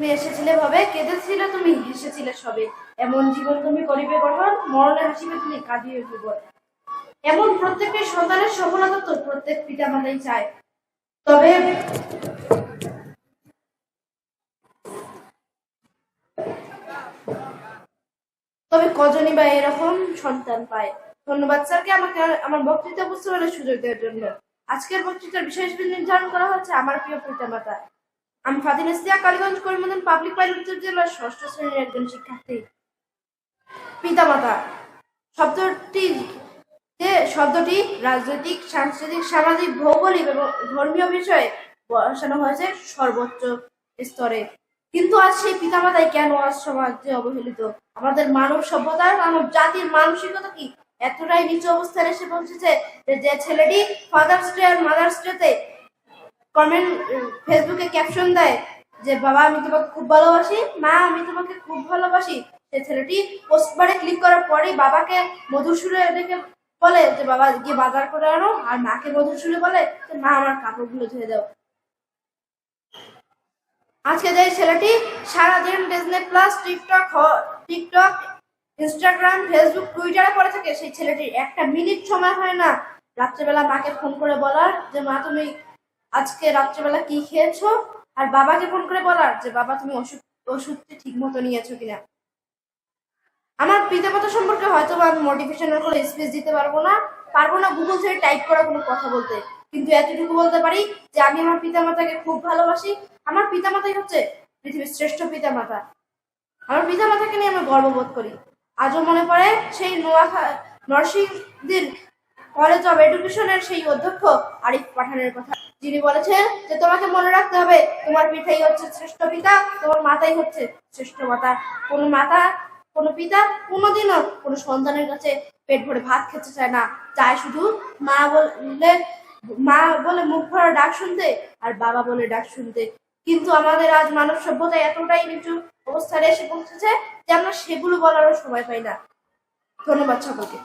তুমি এসেছিলে ভাবে, কেঁদেছিলে তুমি, হেসেছিলে সবে। এমন জীবন তুমি করিবে গঠন মরণে হাসিবে তুমি কাঁদিয়ে জীবন এমন প্রত্যেকের সন্তানের সফলতা তো প্রত্যেক পিতা মাতাই চায়। তবে তবে কজনই বা এরকম সন্তান পায়? ধন্যবাদ স্যারকে আমাকে আমার বক্তৃতা উপস্থাপনের সুযোগ দেওয়ার জন্য। আজকের বক্তৃতার বিষয় নির্ধারণ করা হচ্ছে আমার প্রিয় পিতামাতা। আমি ফাতিন ইস্তিয়া কালীগঞ্জ করিমগঞ্জ পাবলিক পাইলট জেলার ষষ্ঠ শ্রেণির একজন শিক্ষার্থী। পিতামাতা, শব্দটি যে শব্দটি রাজনৈতিক, সাংস্কৃতিক, সামাজিক, ভৌগোলিক এবং ধর্মীয় বিষয়ে বসানো হয়েছে সর্বোচ্চ স্তরে। কিন্তু আজ সেই পিতামাতাই কেন আজ সমাজে অবহেলিত? আমাদের মানব সভ্যতার মানব জাতির মানসিকতা কি এতটাই নিচু অবস্থায় এসে পৌঁছেছে যে যে ছেলেটি ফাদার্স ডে আর মাদার্স ডেতে কমেন্ট ফেসবুকে ক্যাপশন দেয় যে, বাবা, আমি তোমাকে খুব ভালোবাসি। মা, আমি তোমাকে খুব ভালোবাসি। সে ছেলেটি পোস্টবারে ক্লিক করার পরেই বাবাকে মধুর সুরে দেখে বলে যে, বাবা, গিয়ে বাজার করে আনো। আর মাকে মধুর সুরে বলে যে, মা, আমার কাপড়গুলো ধুয়ে দাও। আজকে যে ছেলেটি সারাদিন Disney plus TikTok TikTok Instagram Facebook টুইটারে পড়ে থাকে, সেই ছেলেটির একটা মিনিট সময় হয় না। রাত্রেবেলা মাকে ফোন করে বলার যে, মা, তুমি আজকে রাত্রেবেলা কি খেয়েছো? আর বাবাকে ফোন করে বলার যে, বাবা, তুমি ওষুধ, ওষুধটি ঠিক মতো নিয়েছো কিনা? আমার পিতামাতা সম্পর্কে হয়তো আমি মোটিভেশনাল কোনো স্পিচ দিতে পারব না পারব না গুগল থেকে টাইপ করা কোনো কথা বলতে। কিন্তু এতটুকু বলতে পারি যে, আমি আমার পিতামাতাকে খুব ভালোবাসি। আমার পিতামাতাই হচ্ছে পৃথিবীর শ্রেষ্ঠ পিতামাতা। আমার পিতামাতাকে নিয়ে আমি গর্ববোধ করি। আজও মনে পড়ে সেই নোয়াখা নরসিংদীর কলেজ অফ এডুকেশনের সেই অধ্যক্ষ আরিফ পাঠানের কথা। যিনি বলেছেন যে, তোমাকে মনে রাখতে হবে, তোমার পিতাই হচ্ছে শ্রেষ্ঠ পিতা, তোমার মাতাই হচ্ছে শ্রেষ্ঠ মাতা। কোনো মাতা, কোনো পিতা, কোনোদিনও কোনো সন্তানের কাছে পেট ভরে ভাত খেতে চায় না। চায় শুধু মা বলে মা বলে মুখ ভরা ডাক শুনতে আর বাবা বলে ডাক শুনতে। কিন্তু আমাদের আজ মানব সভ্যতা এতটাই নিচু অবস্থায় এসে পৌঁছেছে যে আমরা সেগুলো বলারও সময় পাই না। ধন্যবাদ সকলকে।